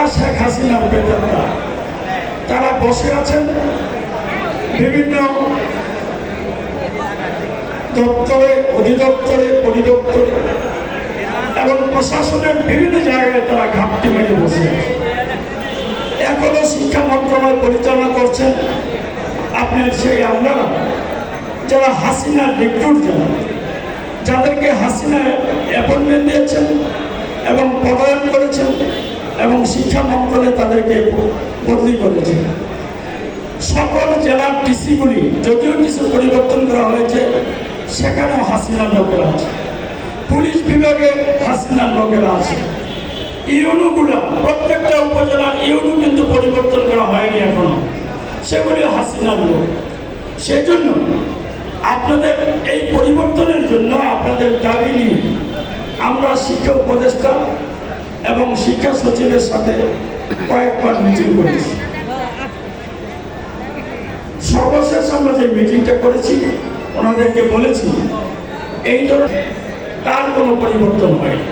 তারা শেখ হাসিনার বেতনরা তারা। বসে আছেন বিভিন্ন দপ্তরে, অধিদপ্তরে, পরিদপ্তরে এবং প্রশাসনের বিভিন্ন জায়গায় তারা ঘাপটি মেরে বসে এখনও শিক্ষা মন্ত্রণালয় পরিচালনা করছেন আপনার সেই আপনারা যারা হাসিনার রিক্রুট যারা, যাদেরকে হাসিনা অ্যাপয়েন্টমেন্ট দিয়েছেন এবং পদায়ন করেছেন এবং শিক্ষা মন্ত্রণালয়ে তাদেরকে বদলি করেছেন সকল জেলার টিসিগুলি যদিও কিছু পরিবর্তন করা হয়েছে, সেখানেও হাসিনার লোকেরা আছে। পুলিশ বিভাগে হাসিনার লোকেরা আছে। ইউনুগুলো, প্রত্যেকটা উপজেলার ইউনু কিন্তু পরিবর্তন করা হয়নি এখনও। সেগুলি হাসিনার লোক। সেই জন্য আপনাদের এই পরিবর্তনের জন্য আপনাদের দাবি নিয়ে আমরা শিক্ষা উপদেষ্টা এবং শিক্ষা সচিবের সাথে কয়েকবার মিটিং করেছি। সর্বশেষ আমরা যে মিটিংটা করেছি, ওনাদেরকে বলেছি, এই ধরনের তার কোনো পরিবর্তন হয়নি।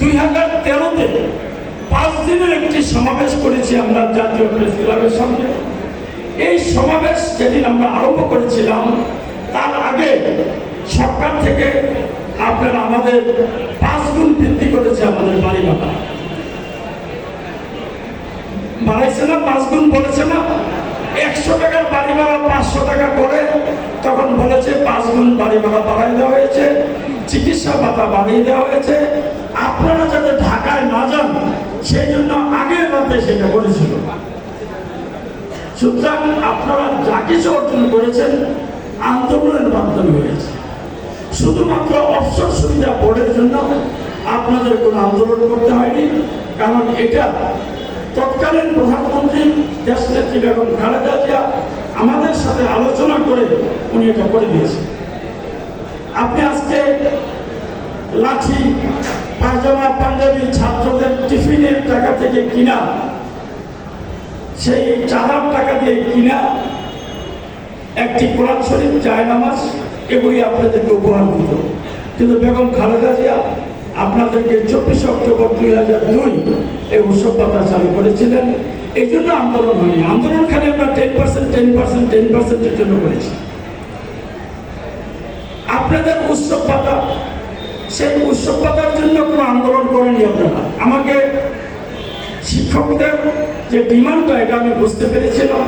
দুই হাজার তেরোতে পাঁচ দিনের একটি সমাবেশ করেছি আমরা জাতীয় প্রেস ক্লাবের সামনে এই সমাবেশ যেদিন আমরা আরম্ভ করেছিলাম, তার আগে সরকার থেকে আপনারা আমাদের পাঁচ গুণ বৃদ্ধি করেছে আমাদের বাড়ি ভাড়া বাড়াইছে না পাঁচ গুণ বলেছে না? একশো টাকার বাড়ি ভাড়া পাঁচশো টাকা করে তখন বলেছে পাঁচ গুণ বাড়ি ভাড়া বাড়াই দেওয়া হয়েছে, চিকিৎসা ভাতা বাড়িয়ে দেওয়া হয়েছে। আপনারা যাতে ঢাকায় না যান, সেই জন্য আগের রাতে সেটা করেছিল। সুতরাং আপনারা যা কিছু অর্জন করেছেন, আন্দোলনের মাধ্যমে হয়েছে। শুধুমাত্র অবসর সুবিধা বোর্ডের জন্য আপনাদের কোনো আন্দোলন করতে হয়নি, কারণ এটা তৎকালীন প্রধানমন্ত্রী দেশ নেত্রী বেগম খালেদা জিয়া আমাদের সাথে আলোচনা করে উনি এটা করে দিয়েছেন। আপনি আজকে লাঠি, পায়জামা, পাঞ্জাবি ছাত্রদের টিফিনের টাকা থেকে কিনা, সেই চাঁদার টাকা দিয়ে কিনা একটি কোরআন শরীফ জায় নামাজ এগুলি আপনাদেরকে উপহার দিত। কিন্তু বেগম খালেদা জিয়া আপনাদেরকে চব্বিশে অক্টোবর দুই হাজার দুই এই উৎসব পাতা চালু করেছিলেন। এই জন্য আন্দোলন হয়নি। আন্দোলন খালি আমরা ten percent ten percent ten পার্সেন্টের জন্য করেছি। আপনাদের উৎসব পাতা, সেই উৎসব পাতার জন্য কোনো আন্দোলন করেনি আপনারা। আমাকে শিক্ষকদের যে ডিমান্ডটা, এটা আমি বুঝতে পেরেছিলাম,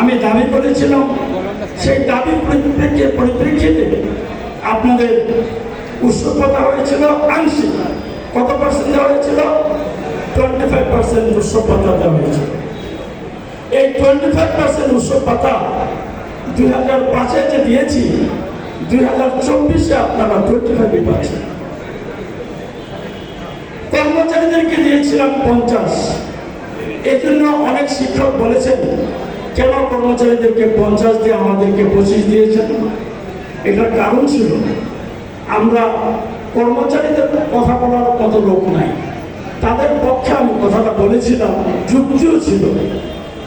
আমি দাবি করেছিলাম। সেই দাবির পরিপ্রেক্ষিতে আপনাদের উৎসবতা হয়েছিল আংশিক। কত পার্সেন্ট দেওয়া হয়েছিল? টোয়েন্টি ফাইভ পার্সেন্ট উৎসবতা দেওয়া হয়েছিল। এই টোয়েন্টি ফাইভ পার্সেন্ট উৎসবতা দুই হাজার পাঁচে যে দিয়েছি, দুই হাজার চব্বিশে আপনারা টোয়েন্টি ফাইভে পাচ্ছেন। কর্মচারীদেরকে দিয়েছিলাম পঞ্চাশ। এই জন্য অনেক কর্মচারীদেরকে পঞ্চাশ দিয়ে, আমাদেরকে পঁচিশ দিয়েছেন এটার কারণ ছিল আমরা কর্মচারীদের কথা বলার কত লোক নাই। তাদের পক্ষে আমি কথাটা বলেছিলাম, যুক্তিও ছিল।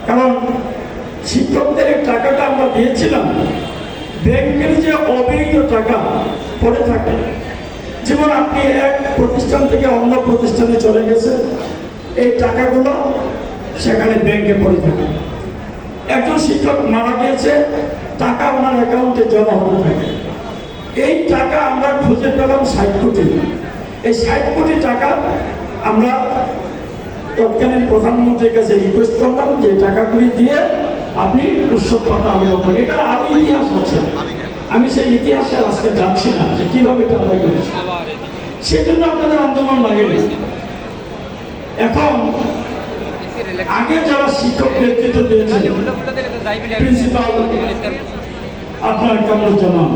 কারণ শিক্ষকদের টাকাটা আমরা দিয়েছিলাম, ব্যাংকের যে অবৈধ টাকা পড়ে থাকে, যেমন আপনি এক প্রতিষ্ঠান থেকে অন্য প্রতিষ্ঠানে চলে গেছে এই টাকাগুলো সেখানে ব্যাংকে পড়ে থাকে। একজন শিক্ষক মারা গিয়েছে, টাকা ওনার অ্যাকাউন্টে জমা হতে থাকে। এই টাকা আমরা খুঁজে পেলাম ষাট কোটি। এই ষাট কোটি টাকা আমরা তৎকালীন প্রধানমন্ত্রীর কাছে রিকোয়েস্ট করলাম যে টাকাগুলি দিয়ে আপনি উৎসব কথা করেন এটা আরও ইতিহাস হচ্ছে আমি সেই ইতিহাসে আজকে যাচ্ছি না যে কীভাবে টাকা করেছি সেজন্য আপনাদের আন্দোলন লাগেনি। এখন আগে যারা শিক্ষক নেতৃত্ব দিয়েছেন প্রিন্সিপাল আপনার কেমন কামরুজ্জামান